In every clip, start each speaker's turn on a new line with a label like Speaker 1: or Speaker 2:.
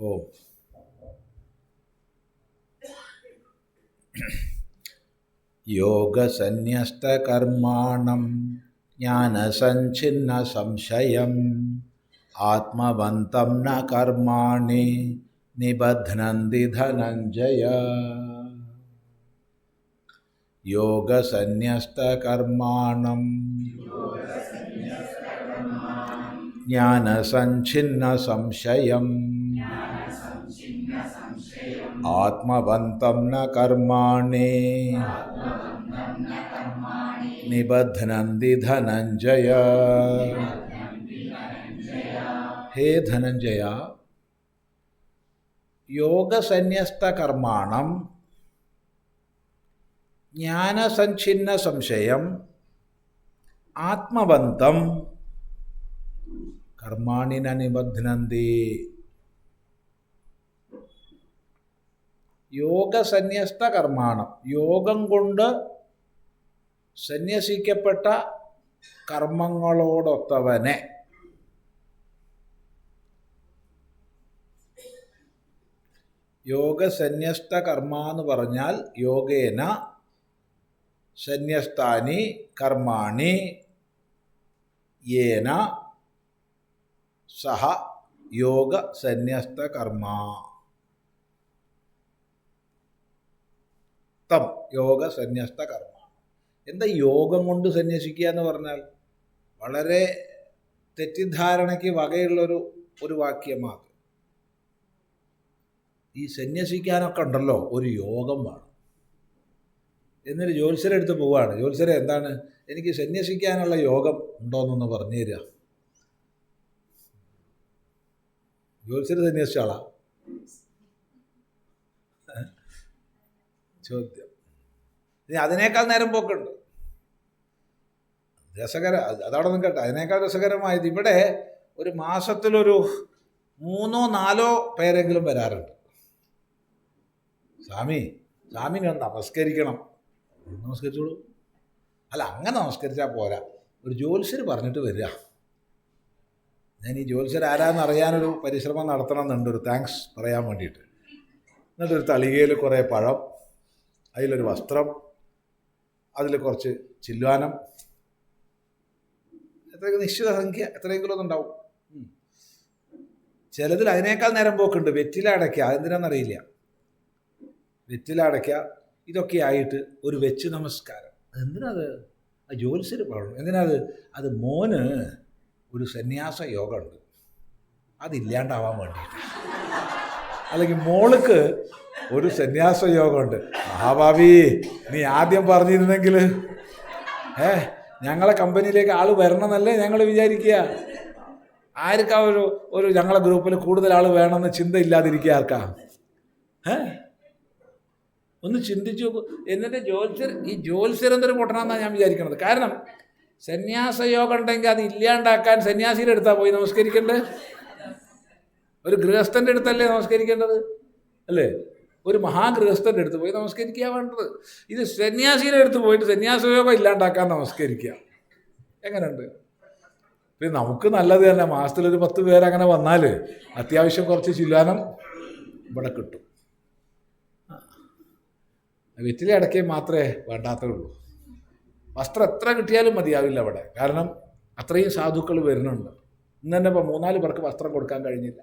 Speaker 1: ഓം യോഗസന്യസ്തകർമാണം ജ്ഞാനസഞ്ചിന്ന സംശയം ആത്മവന്തം ന കർമാണി നിബധ്നന്തി ധനഞ്ജയ യോഗസന്യസ്തകർമാണം ജ്ഞാനസഞ്ചിന്ന സംശയം ആത്മവന്തം ന കർമാണി നിബധ്നന്തി ധനഞ്ജയ ഹേ ധനഞ്ജയ യോഗസന്യസ്ത കർമാണം ജ്ഞാനസഞ്ചിന്ന സംശയം യോഗസന്യസ്ത കർമാണം. യോഗം കൊണ്ട് സന്യസിക്കപ്പെട്ട കർമ്മങ്ങളോടൊത്തവനെ. യോഗസന്യസ്ത കർമ്മ എന്ന് പറഞ്ഞാൽ യോഗേന സന്യസ്താനി കർമാണി യേന സഹ യോഗ സന്യസ്ത കർമ്മ തം യോഗ സന്യസ്ത കർമ്മ. എന്താ യോഗം കൊണ്ട് സന്യസിക്കുക എന്ന് പറഞ്ഞാൽ? വളരെ തെറ്റിദ്ധാരണയ്ക്ക് വകയുള്ളൊരു ഒരു വാക്യമാണ് ഈ സന്യസിക്കാനൊക്കെ ഉണ്ടല്ലോ ഒരു യോഗം വേണം. എന്നൊരു ജ്യോത്സര എടുത്ത് പോവാണ്. ജ്യോത്സര എന്താണ്? എനിക്ക് സന്യസിക്കാനുള്ള യോഗം ഉണ്ടോയെന്നൊന്ന് പറഞ്ഞു തരിക ജ്യോത്സര സന്യസിച്ച ആളാ? ചോദ്യം. ഇനി അതിനേക്കാൾ നേരം പോക്കുണ്ട്. രസകര അതവിടെ നിൽക്കട്ടെ. അതിനേക്കാൾ രസകരമായത് ഇവിടെ ഒരു മാസത്തിലൊരു മൂന്നോ നാലോ പേരെങ്കിലും വരാറുണ്ട്. സ്വാമി സ്വാമിനെ ഒന്ന് നമസ്കരിക്കണം. നമസ്കരിച്ചോളൂ. അല്ല അങ്ങനെ നമസ്കരിച്ചാൽ പോരാ. ഒരു ജ്യോത്സ്യർ പറഞ്ഞിട്ട് വരിക. ഞാൻ ഈ ജ്യോത്സ്യർ ആരാന്ന് അറിയാനൊരു പരിശ്രമം നടത്തണം എന്നുണ്ട് ഒരു താങ്ക്സ് പറയാൻ വേണ്ടിയിട്ട്. എന്നിട്ടൊരു തളികയിൽ കുറേ പഴം അതിലൊരു വസ്ത്രം അതിൽ കുറച്ച് ചില്ലുവാനം. എത്ര നിശ്ചിത സംഖ്യ എത്രയെങ്കിലും ഒന്നുണ്ടാവും ചിലതിൽ അതിനേക്കാൾ നേരം പോക്കുണ്ട്. വെറ്റില അടയ്ക്കുക അതെന്തിനാണെന്നറിയില്ല വെറ്റില അടയ്ക്കുക ഇതൊക്കെ ആയിട്ട് ഒരു വെച്ച് നമസ്കാരം. എന്തിനത് ആ ജ്യോത്സ്യർ പറഞ്ഞു എന്തിനത്? അത് മോന് ഒരു സന്യാസ യോഗ ഉണ്ട് അതില്ലാണ്ടാവാൻ വേണ്ടിയിട്ട്. അല്ലെങ്കിൽ മോൾക്ക് ഒരു സന്യാസ യോഗമുണ്ട് മഹാഭാവി നീ ആദ്യം പറഞ്ഞിരുന്നെങ്കിൽ ഏ ഞങ്ങളെ കമ്പനിയിലേക്ക് ആൾ വരണമെന്നല്ലേ ഞങ്ങൾ വിചാരിക്കുക? ആർക്കാ ഒരു ഒരു ഞങ്ങളെ ഗ്രൂപ്പിൽ കൂടുതൽ ആൾ വേണമെന്ന് ചിന്ത ഇല്ലാതിരിക്കുക ആർക്കാ? ഏ? ഒന്ന് ചിന്തിച്ചു നോക്കൂ. എന്നിട്ട് ജ്യോത്സ്യർ ഈ ജ്യോത്സ്യർ എന്തൊരു പൊട്ടണമെന്നാണ് ഞാൻ വിചാരിക്കുന്നത് കാരണം സന്യാസ യോഗം ഉണ്ടെങ്കിൽ അത് ഇല്ലാണ്ടാക്കാൻ സന്യാസിയുടെ അടുത്താ പോയി നമസ്കരിക്കേണ്ടത്? ഒരു ഗൃഹസ്ഥന്റെ അടുത്തല്ലേ നമസ്കരിക്കേണ്ടത്? അല്ലേ? ഒരു മഹാഗൃഹസ്ഥന്റെ അടുത്ത് പോയി നമസ്കരിക്കുക വേണ്ടത്. ഇത് സന്യാസിയുടെ അടുത്ത് പോയിട്ട് സന്യാസയോഗം ഇല്ലാണ്ടാക്കാൻ നമസ്കരിക്കുക. എങ്ങനെയുണ്ട്? പിന്നെ നമുക്ക് നല്ലത് തന്നെ. മാസത്തിൽ ഒരു പത്ത് പേര് അങ്ങനെ വന്നാൽ അത്യാവശ്യം കുറച്ച് ചില്ലാനം ഇവിടെ കിട്ടും. വെറ്റില അടക്കേ മാത്രമേ വേണ്ടാത്തുള്ളൂ. വസ്ത്രം എത്ര കിട്ടിയാലും മതിയാവില്ല അവിടെ കാരണം അത്രയും സാധുക്കൾ വരുന്നുണ്ട്. ഇന്ന് തന്നെ ഇപ്പോൾ മൂന്നാൽ പേർക്ക് വസ്ത്രം കൊടുക്കാൻ കഴിഞ്ഞില്ല.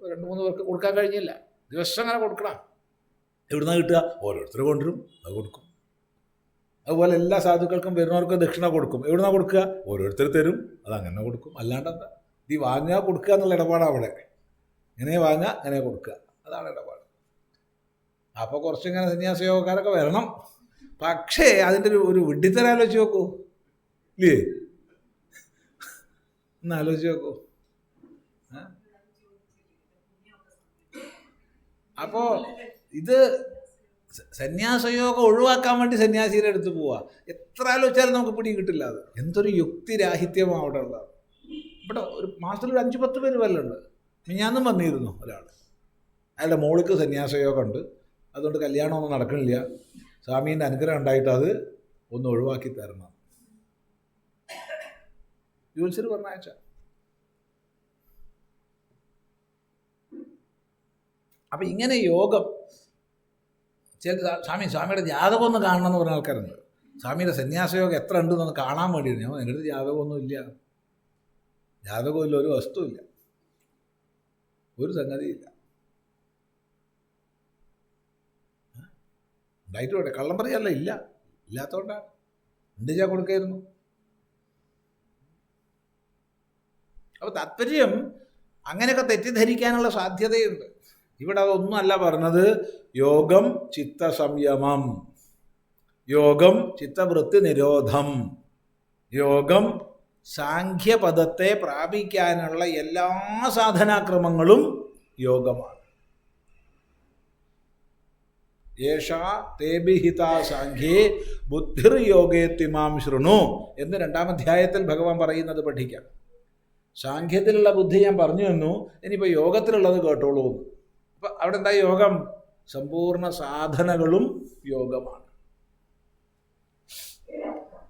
Speaker 1: രണ്ട് മൂന്ന് പേർക്ക് കൊടുക്കാൻ കഴിഞ്ഞില്ല. ദിവസം അങ്ങനെ കൊടുക്കണം. എവിടുന്ന കിട്ടുക? ഓരോരുത്തർ കൊണ്ടുവരും അത് കൊടുക്കും. അതുപോലെ എല്ലാ സാധുക്കൾക്കും വരുന്നവർക്ക് ദക്ഷിണ കൊടുക്കും. എവിടുന്ന കൊടുക്കുക? ഓരോരുത്തർ തരും അത് അങ്ങനെ കൊടുക്കും. അല്ലാണ്ട് എന്താ? ഇത് വാങ്ങുക കൊടുക്കുക എന്നുള്ള ഇടപാടാണ് അവിടെ. ഇങ്ങനെ വാങ്ങുക അങ്ങനെ കൊടുക്കുക. അതാണ് ഇടപാട്. അപ്പോൾ കുറച്ചിങ്ങനെ സന്യാസ യോഗക്കാരൊക്കെ വരണം. പക്ഷേ അതിന്റെ ഒരു ഒരു വിഡ്ഢിത്തരം ആലോചിച്ച് നോക്കൂ. ഇല്ലേ? ഒന്ന് ആലോചിച്ച് നോക്കൂ. അപ്പോൾ ഇത് സന്യാസയോഗം ഒഴിവാക്കാൻ വേണ്ടി സന്യാസിയുടെ അടുത്ത് പോവാ. എത്ര ആലോചിച്ചാലും നമുക്ക് പിടി കിട്ടില്ല അത്. എന്തൊരു യുക്തിരാഹിത്യമാണ് അവിടെ ഉള്ളത് ഇവിടെ ഒരു മാസത്തിൽ ഒരു അഞ്ച് പത്ത് പേര് വല്ലുണ്ട് മിഞ്ഞാന്നും വന്നിരുന്നു ഒരാൾ. അയാളുടെ മോൾക്ക് സന്യാസയോഗം ഉണ്ട് അതുകൊണ്ട് കല്യാണമൊന്നും നടക്കണില്ല സ്വാമീന്റെ അനുഗ്രഹം ഉണ്ടായിട്ട് അത് ഒന്ന് ഒഴിവാക്കി തരണം. ജ്യോത്സ്യർ പറഞ്ഞയച്ച. അപ്പം ഇങ്ങനെ യോഗം ചില സ്വാ- സ്വാമി സ്വാമിയുടെ ജാതകം ഒന്ന് കാണണം എന്ന് പറഞ്ഞ ആൾക്കാരുണ്ട്. സ്വാമിയുടെ സന്യാസയോഗം എത്ര ഉണ്ടെന്നൊന്ന് കാണാൻ വേണ്ടിയിട്ട് ഞാൻ എന്റെ അടുത്ത് ജാതകമൊന്നും ഇല്ല. ജാതകമില്ല ഒരു വസ്തുവില്ല. ഒരു സംഗതിയില്ല. ഉണ്ടായിട്ട് വേണ്ടേ? കള്ളം പറയല്ല ഇല്ല. ഇല്ലാത്തതുകൊണ്ടാണ് ചെയ്യാൻ കൊടുക്കായിരുന്നു? അപ്പോൾ താല്പര്യം അങ്ങനെയൊക്കെ തെറ്റിദ്ധരിക്കാനുള്ള സാധ്യതയുണ്ട്. ഇവിടെ അതൊന്നുമല്ല പറഞ്ഞത് യോഗം ചിത്തസംയമം. യോഗം ചിത്തവൃത്തി നിരോധം യോഗം സാഖ്യപദത്തെ പ്രാപിക്കാനുള്ള എല്ലാ സാധനാക്രമങ്ങളും യോഗമാണ്. യേഷാ തേബിഹിതാ സാഖ്യേ ബുദ്ധിർയോഗേത്വിമാം ശൃണു എന്ന് രണ്ടാം അധ്യായത്തിൽ ഭഗവാൻ പറയുന്നത് പഠിക്കാം. സാഖ്യത്തിലുള്ള ബുദ്ധി ഞാൻ പറഞ്ഞു തന്നു ഇനിയിപ്പോൾ യോഗത്തിലുള്ളത് കേട്ടോളൂ അപ്പം അവിടെ എന്താ യോഗം? സമ്പൂർണ സാധനകളും യോഗമാണ്.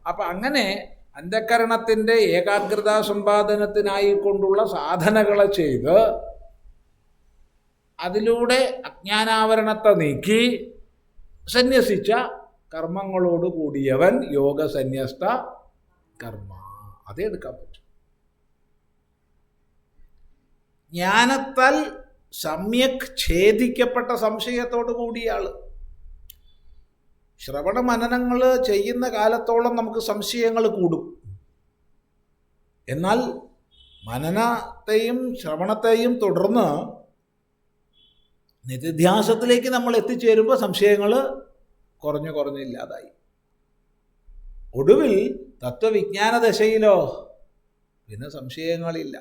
Speaker 1: അപ്പം അങ്ങനെ അന്ധകരണത്തിന്റെ ഏകാഗ്രത സമ്പാദനത്തിനായിക്കൊണ്ടുള്ള സാധനകളെ ചെയ്ത് അതിലൂടെ അജ്ഞാനാവരണത്തെ നീക്കി സന്യസിച്ച കർമ്മങ്ങളോട് കൂടിയവൻ യോഗ സന്യസ്ത കർമ്മ. അതേ എടുക്കാൻ പറ്റും. ജ്ഞാനത്താൽ സമ്യക് ഛേദിക്കപ്പെട്ട സംശയത്തോടു കൂടിയാണ് ശ്രവണ മനനങ്ങൾ ചെയ്യുന്ന കാലത്തോളം നമുക്ക് സംശയങ്ങൾ കൂടും. എന്നാൽ മനനത്തെയും ശ്രവണത്തെയും തുടർന്ന് നിതിധ്യാസത്തിലേക്ക് നമ്മൾ എത്തിച്ചേരുമ്പോൾ സംശയങ്ങൾ കുറഞ്ഞു കുറഞ്ഞില്ലാതായി ഒടുവിൽ തത്വവിജ്ഞാന ദശയിലോ പിന്നെ സംശയങ്ങളില്ല.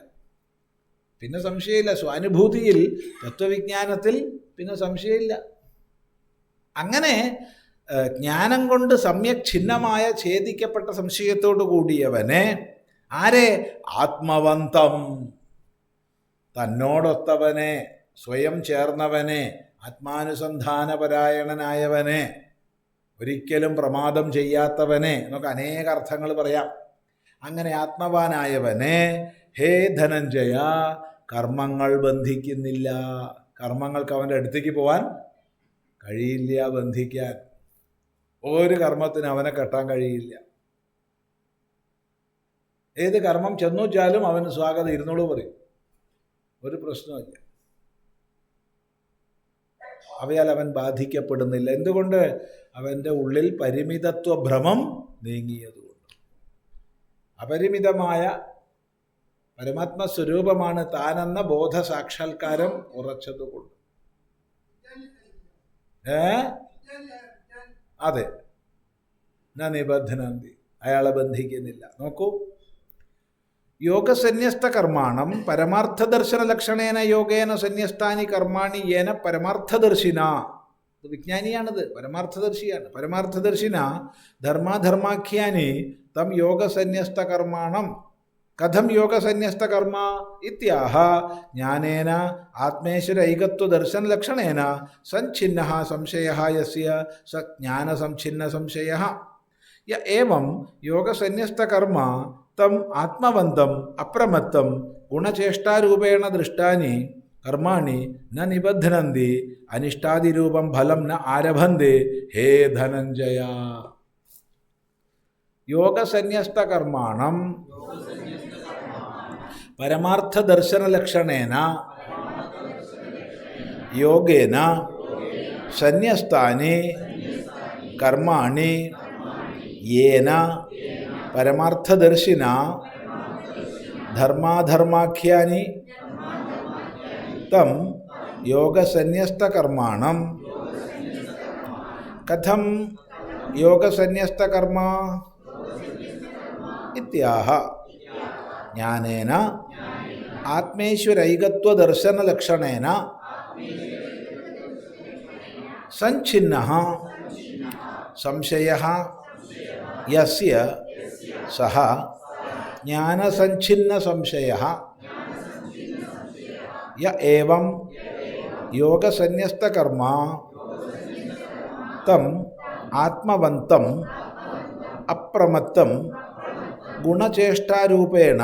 Speaker 1: പിന്നെ സംശയമില്ല. സ്വാനുഭൂതിയിൽ തത്വവിജ്ഞാനത്തിൽ പിന്നെ സംശയമില്ല. അങ്ങനെ ജ്ഞാനം കൊണ്ട് സമ്യക് ഛിന്നമായ ഛേദിക്കപ്പെട്ട സംശയത്തോടു കൂടിയവനെ ആരെ? ആത്മവന്തം. തന്നോടൊത്തവനെ സ്വയം ചേർന്നവനെ ആത്മാനുസന്ധാനപരായണനായവനെ ഒരിക്കലും പ്രമാദം ചെയ്യാത്തവനെ എന്നൊക്കെ അനേക അർത്ഥങ്ങൾ പറയാം. അങ്ങനെ ആത്മവാനായവനെ ഹേ ധനഞ്ജയ കർമ്മങ്ങൾ ബന്ധിക്കുന്നില്ല. കർമ്മങ്ങൾക്ക് അവന്റെ അടുത്തേക്ക് പോവാൻ കഴിയില്ല ബന്ധിക്കാൻ. ഒരു കർമ്മത്തിന് അവനെ കെട്ടാൻ കഴിയില്ല. ഏത് കർമ്മം ചെന്നു വെച്ചാലും അവന് സ്വാഗതം ഇരുന്നോളൂ പറയും. ഒരു പ്രശ്നമില്ല അവയാൽ അവൻ ബാധിക്കപ്പെടുന്നില്ല. എന്തുകൊണ്ട്? അവന്റെ ഉള്ളിൽ പരിമിതത്വ ഭ്രമം നീങ്ങിയതുകൊണ്ട്. അപരിമിതമായ പരമാത്മ സ്വരൂപമാണ് താനെന്ന ബോധ സാക്ഷാത്കാരം ഉറച്ചതുകൊണ്ട്. ഏ? അതെ. ന നിബന്ധനന്തി. അയാളെ ബന്ധിക്കുന്നില്ല. നോക്കൂ. യോഗസന്യസ്ത കർമാണം പരമാർത്ഥദർശന ലക്ഷണേന യോഗേന സന്യസ്താനി കർമാണി ഏന പരമാർത്ഥദർശിന. വിജ്ഞാനിയാണിത്. പരമാർത്ഥദർശിയാണ്. പരമാർത്ഥദർശിന ധർമാധർമാഖ്യാനി തം യോഗസന്യസ്ത കർമാണം കഥം യോഗസന്യസ്തകർമ്മ ഇത്യാഹ. ജ്ഞാനേന ആത്മേശ്വരൈകത്വദർശനലക്ഷണേന സഞ്ചിന്ന സംശയ യസ്യ സ ജ്ഞാനസംഛിന്ന സംശയ യ ഏവം യോഗസന്യസ്തകർമ്മ തം ആത്മവന്തം അപ്രമത്തം ഗുണചേഷ്ടാരൂപേണ ദൃഷ്ടാനി കർമാണി ന നിബധ്നന്തി അനിഷ്ടാതിരൂപം ഫലം ന ആരഭന്തി ഹേ ധനഞ്ജയ. യോഗസന്യസ്തകർമാണം പരമാർത്ഥദർശനലക്ഷണേന യോഗേന സന്യസ്താനി കർമാണി യേന പരമാർത്ഥദർശിന ധർമാധർമാഖ്യാനി തം യോഗസന്യസ്തകർമാണം. കഥം യോഗസന്യസ്തകർമ്മ ആത്മേശ്വരൈകത്വദർശനലക്ഷണേന സഞ്ചിന്ന സംശയ യസ്യ സഹ ജ്ഞാനസഞ്ചിന്ന സംശയ യ ഏവം യോഗസന്യസ്തകർമ്മ തം ആത്മവന്തം അപ്രമത്തം ഗുണചേഷ്ടാരൂപേണ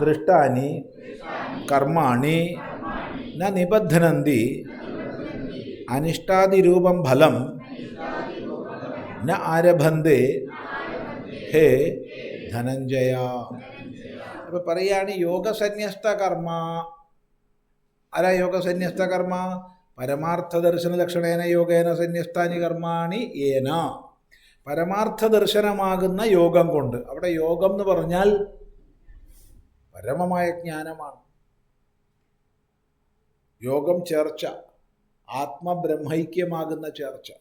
Speaker 1: ദൃഷ്ടാനി കർമാണി ന നിബന്ധനന്തി അനിഷ്ടാതിരൂപം ഫലം ന ആരഭന്തേ ഹേ ധനഞ്ജയ. അപ്പോൾ പറയുകയാണ് യോഗസന്യസ്ത കർമ്മ. ആരാ യോഗസന്യസ്ത കർമ്മ? പരമാർത്ഥ ദർശന ലക്ഷണേന യോഗേന സന്യസ്താനി കർമാണി ഏന. പരമാർത്ഥ ദർശനമാകുന്ന യോഗം കൊണ്ട്. അവിടെ യോഗം എന്ന് പറഞ്ഞാൽ പരമമായ ജ്ഞാനമാണ്. യോഗം ചേർച്ച ആത്മബ്രഹ്മൈക്യമാകുന്ന ചേർച്ച.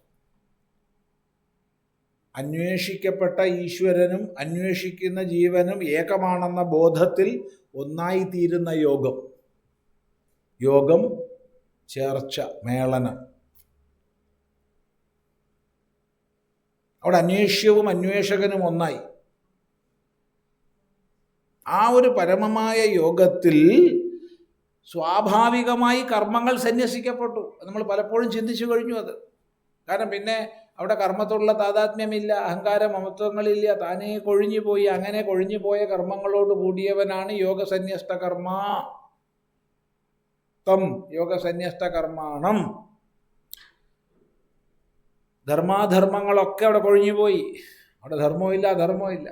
Speaker 1: അന്വേഷിക്കപ്പെട്ട ഈശ്വരനും അന്വേഷിക്കുന്ന ജീവനും ഏകമാണെന്ന ബോധത്തിൽ ഒന്നായിത്തീരുന്ന യോഗം. യോഗം ചേർച്ച മേളനം. അവിടെ അന്വേഷ്യവും അന്വേഷകനും ഒന്നായി. ആ ഒരു പരമമായ യോഗത്തിൽ സ്വാഭാവികമായി കർമ്മങ്ങൾ സന്യസിക്കപ്പെട്ടു. നമ്മൾ പലപ്പോഴും ചിന്തിച്ചു കഴിഞ്ഞു അത്. കാരണം പിന്നെ അവിടെ കർമ്മത്തോടുള്ള താതാത്മ്യമില്ല അഹങ്കാര മമത്വങ്ങളില്ല താനേ കൊഴിഞ്ഞു പോയി അങ്ങനെ കൊഴിഞ്ഞു പോയ കർമ്മങ്ങളോട് കൂടിയവനാണ് യോഗസന്യസ്ത കർമ്മ തം യോഗസന്യസ്ത കർമാണം ധർമാധർമ്മങ്ങളൊക്കെ അവിടെ കൊഴിഞ്ഞു പോയി. അവിടെ ധർമ്മമില്ല അധർമ്മമില്ല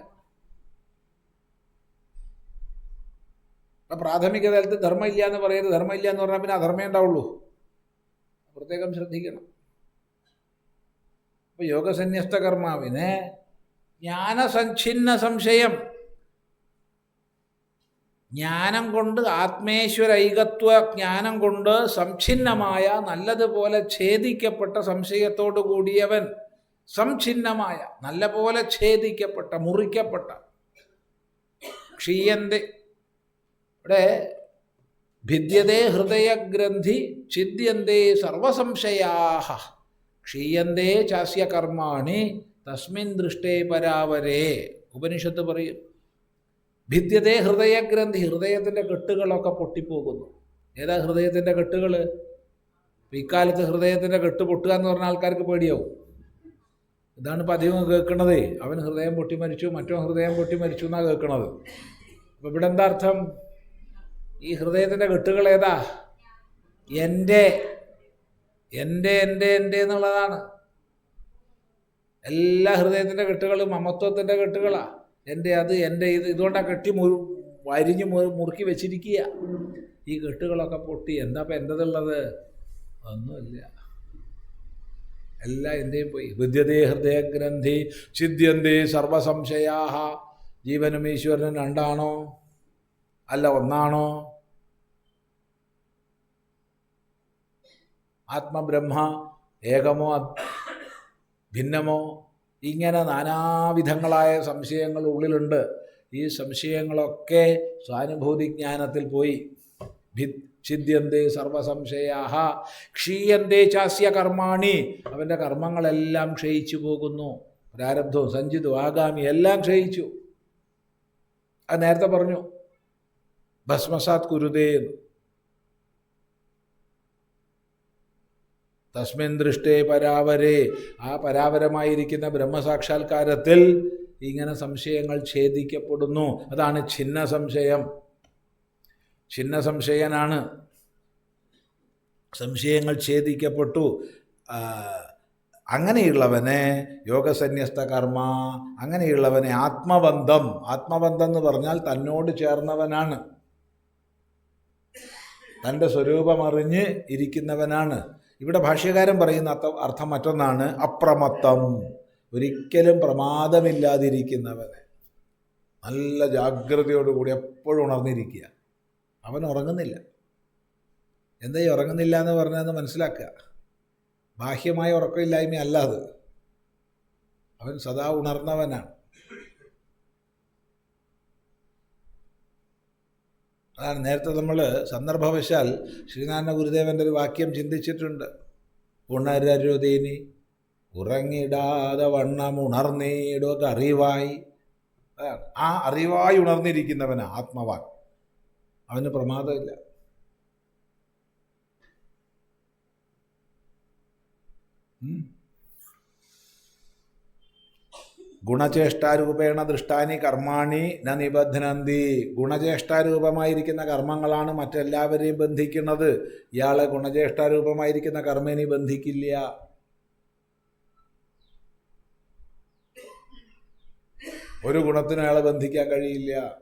Speaker 1: അപ്പം പ്രാഥമിക തലത്തിൽ ധർമ്മമില്ല എന്ന് പറയരുത് ധർമ്മമില്ല എന്ന് പറഞ്ഞാൽ പിന്നെ അധർമ്മേ ഉണ്ടാവുള്ളൂ. പ്രത്യേകം ശ്രദ്ധിക്കണം. അപ്പോൾ യോഗസന്യസ്ത കർമാവിന് ജ്ഞാനസഞ്ചിന്ന സംശയം ജ്ഞാനം കൊണ്ട് ആത്മേശ്വരൈകത്വ ജ്ഞാനം കൊണ്ട് സംഛിന്നമായ നല്ലതുപോലെ ഛേദിക്കപ്പെട്ട സംശയത്തോടു കൂടിയവൻ സംഛിന്നമായ നല്ലപോലെ ഛേദിക്കപ്പെട്ട മുറിക്കപ്പെട്ട ക്ഷീയന്റെ ഇവിടെ ഭിദ്യതേ ഹൃദയഗ്രന്ഥി ഛിദ്യന്തേ സർവസംശയാഹ ക്ഷീയന്തേ ചാസ്യ കർമാണി തസ്മിൻ ദൃഷ്ടേ പരാവരേ ഉപനിഷത്ത് പറയും. ഭിദ്യതേ ഹൃദയഗ്രന്ഥി ഹൃദയത്തിന്റെ കെട്ടുകളൊക്കെ പൊട്ടിപ്പോകുന്നു. ഏതാ ഹൃദയത്തിന്റെ കെട്ടുകൾ ഇക്കാലത്ത് ഹൃദയത്തിന്റെ കെട്ട് പൊട്ടുക എന്ന് പറഞ്ഞ ആൾക്കാർക്ക് പേടിയാവും. ഇതാണ് ഇപ്പം അധികം കേൾക്കണതേ. അവൻ ഹൃദയം പൊട്ടി മരിച്ചു മറ്റോ ഹൃദയം പൊട്ടി മരിച്ചു എന്നാണ് കേൾക്കണത്. അപ്പം ഇവിടെ എന്താ അർത്ഥം? ഈ ഹൃദയത്തിന്റെ കെട്ടുകൾ ഏതാ? എന്റെ. എന്റെ എന്റെ എന്റെ എന്നുള്ളതാണ്. എല്ലാ ഹൃദയത്തിന്റെ കെട്ടുകളും മമത്വത്തിന്റെ കെട്ടുകളാണ് എന്റെ അത് എന്റെ ഇത്. ഇതുകൊണ്ടാണ് കെട്ടി മുറി വരിഞ്ഞ് മുറുക്കി വെച്ചിരിക്കുക. ഈ കെട്ടുകളൊക്കെ പൊട്ടി. എന്താ ഇപ്പം എന്റെതുള്ളത്? ഒന്നുമില്ല. എല്ലാം എന്റെയും പോയി. വിദ്യതേ ഹൃദയഗ്രന്ഥി ചിദ്യന്തേ സർവസംശയാഹ. ജീവനും ഈശ്വരനും രണ്ടാണോ? അല്ല ഒന്നാണോ? ആത്മബ്രഹ്മ ഏകമോ ഭിന്നമോ ഇങ്ങനെ നാനാവിധങ്ങളായ സംശയങ്ങൾ ഉള്ളിലുണ്ട്. ഈ സംശയങ്ങളൊക്കെ സ്വാനുഭൂതിജ്ഞാനത്തിൽ പോയി. പോയി ഛിദ്യന്തേ സർവസംശയാഹ ക്ഷീയന്തേ ചാസ്യ കർമാണി. അവന്റെ കർമ്മങ്ങളെല്ലാം ക്ഷയിച്ചു പോകുന്നു. പ്രാരബ്ധവും സഞ്ചിതവും ആഗാമി എല്ലാം ക്ഷയിച്ചു. അത് നേരത്തെ പറഞ്ഞു. ഭസ്മസാത് കുരുതേ എന്ന്. തസ്മിൻ ദൃഷ്ടേ പരാവരേ. ആ പരാവരമായിരിക്കുന്ന ബ്രഹ്മസാക്ഷാത്കാരത്തിൽ ഇങ്ങനെ സംശയങ്ങൾ ഛേദിക്കപ്പെടുന്നു. അതാണ് ഛിന്ന സംശയം ഛിന്ന സംശയനാണ് സംശയങ്ങൾ ഛേദിക്കപ്പെട്ടു. അങ്ങനെയുള്ളവനെ യോഗസന്യസ്ത കർമ്മ അങ്ങനെയുള്ളവനെ ആത്മബന്ധം. ആത്മബന്ധം എന്ന് പറഞ്ഞാൽ തന്നോട് ചേർന്നവനാണ്. തന്റെ സ്വരൂപമറിഞ്ഞ് ഇരിക്കുന്നവനാണ്. ഇവിടെ ഭാഷ്യകാരൻ പറയുന്ന അർത്ഥം മറ്റൊന്നാണ് അപ്രമത്തം. ഒരിക്കലും പ്രമാദമില്ലാതിരിക്കുന്നവനെ. നല്ല ജാഗ്രതയോടുകൂടി എപ്പോഴും ഉണർന്നിരിക്കുക. അവൻ ഉറങ്ങുന്നില്ല. എന്താ ഈ ഉറങ്ങുന്നില്ല എന്ന് പറഞ്ഞതെന്ന് മനസ്സിലാക്കുക. ബാഹ്യമായ ഉറക്കമില്ലായ്മ അല്ല അത്. അവൻ സദാ ഉണർന്നവനാണ്. അതാണ് നേരത്തെ നമ്മൾ സന്ദർഭവശാൽ ശ്രീനാരായണ ഗുരുദേവന്റെ ഒരു വാക്യം ചിന്തിച്ചിട്ടുണ്ട്. ഉണരരുതീനി ഉറങ്ങിടാതെ വണ്ണം ഉണർന്നിടുക അറിവായി ആ അറിവായി ഉണർന്നിരിക്കുന്നവന് ആത്മവാൻ. അവന് പ്രമാദമില്ല. ഗുണചേഷ്ടാരൂപേണ ദൃഷ്ടാനി കർമാണി ന നിബന്ധനന്തി ഗുണചേഷ്ടാരൂപമായിരിക്കുന്ന കർമ്മങ്ങളാണ് മറ്റെല്ലാവരെയും ബന്ധിക്കുന്നത്. ഇയാളെ ഗുണചേഷ്ടാരൂപമായിരിക്കുന്ന കർമ്മേനി ബന്ധിക്കില്ല. ഒരു ഗുണത്തിനും അയാളെ ബന്ധിക്കാൻ കഴിയില്ല.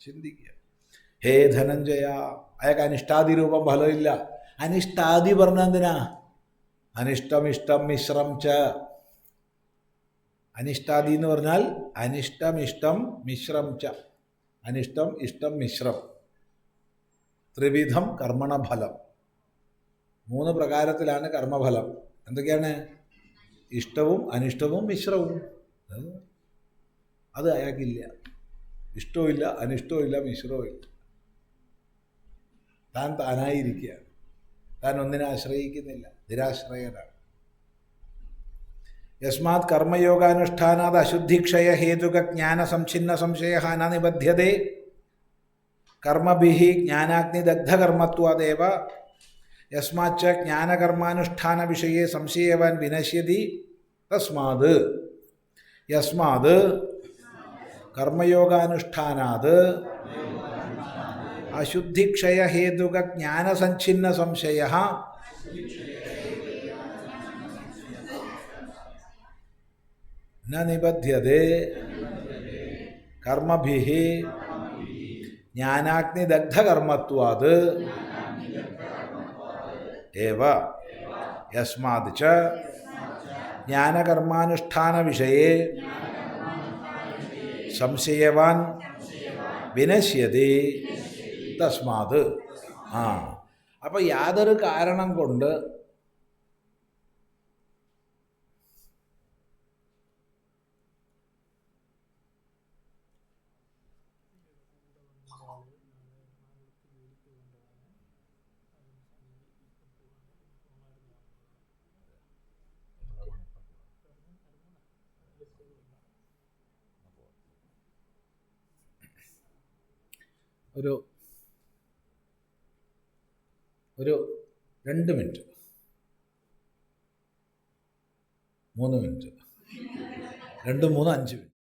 Speaker 1: ചിന്തിക്കുക. ഹേ ധനഞ്ജയ അയാൾക്ക് അനിഷ്ടാദി രൂപം ഫലമില്ല. അനിഷ്ടാദി പറഞ്ഞ എന്തിനാ? അനിഷ്ടം ഇഷ്ടം മിശ്രം ച. അനിഷ്ടാദി എന്ന് പറഞ്ഞാൽ അനിഷ്ടം ഇഷ്ടം മിശ്രം ച. അനിഷ്ടം ഇഷ്ടം മിശ്രം. ത്രിവിധം കർമ്മണഫലം. മൂന്ന് പ്രകാരത്തിലാണ് കർമ്മഫലം. എന്തൊക്കെയാണ്? ഇഷ്ടവും അനിഷ്ടവും മിശ്രവും. അത് അയാൾക്കില്ല. ഇഷ്ടവും ഇല്ല അനിഷ്ടവും ഇല്ല മിശ്രവും ഇല്ല താൻ താനായിരിക്കുകയാണ് താൻ ഒന്നിനെ ആശ്രയിക്കുന്നില്ല. നിരാശ്രയനാണ്. യസ്മാത് കർമ്മയോഗാനുഷ്ഠാനാത് അശുദ്ധിക്ഷയ ഹേതുക ജ്ഞാന സംഛിന്ന സംശയ ന നിബധ്യതേ കർമ്മഭി ജ്ഞാനാഗ്നിദഗ്ധകർമ്മത്വാദേവ യസ്മാച്ച ജ്ഞാനകർമാനുഷ്ഠാന വിഷയെ സംശയവാൻ വിനശ്യതി. തസ്മാത്. യസ്മാത്. കർമ്മയോഗാനുഷ്ഠാനാത് അശുദ്ധിക്ഷയഹേതുക ജ്ഞാനസഞ്ചിന്ന സംശയ ന നിബധ്യതേ കർമ്മഭി ജ്ഞാനാഗ്നിദഗ്ധകർമ്മത്വാത് ഏവ യസ്മാത് ച ജ്ഞാനകർമാനുഷ്ഠാനവിഷയെ സംശയവാൻ വിനശ്യതി തസ്മാത്. ആ. അപ്പം യാതൊരു കാരണം കൊണ്ട് ഒരു ഒരു രണ്ട് മിനിറ്റ്. മൂന്ന് മിനിറ്റ്. രണ്ട് മൂന്ന് അഞ്ച് മിനിറ്റ്.